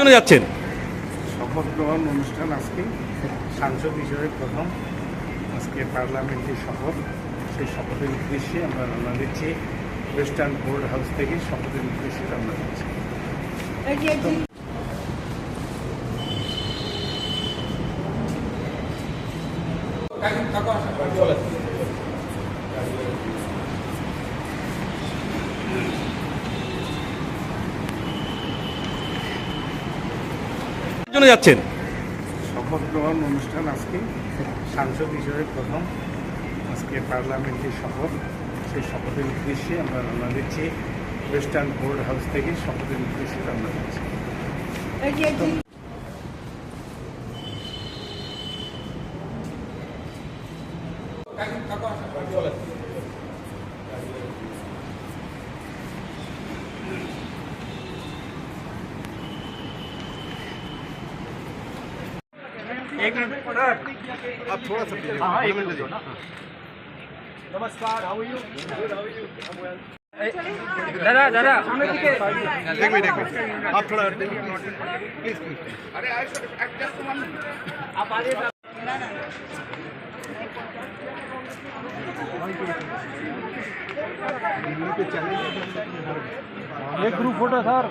জন্য যাচ্ছেন? শপথ গ্রহণ অনুষ্ঠান আজকে। সাংসদ হিসেবে প্রথম আজকে পার্লামেন্টের শপথ। সেই শপথের উদ্দেশ্যে আমরা রান্না দিচ্ছি। ওয়েস্টার্ন বোর্ড হাউস থেকে শপথের উদ্দেশ্যে রান্না দিচ্ছি। জন্য যাচ্ছেন? শপথ গ্রহণ অনুষ্ঠান আজকে। সাংসদ হিসেবে প্রথম আজকে পার্লামেন্টের শপথ। সেই শপথের উদ্দেশ্যে আমরা রওনা দিচ্ছি। ওয়েস্টার্ন বোর্ড হাউস থেকে শপথের উদ্দেশ্যে রওনা দিচ্ছি। Thank you. एक मिनट अब थोड़ा सा हाँ एक मिनट नमस्कार हाउ यू दादा दादा। एक मिनट आप थोड़ा प्लीज़ अरे आप एक ग्रुप फ़ोटो सर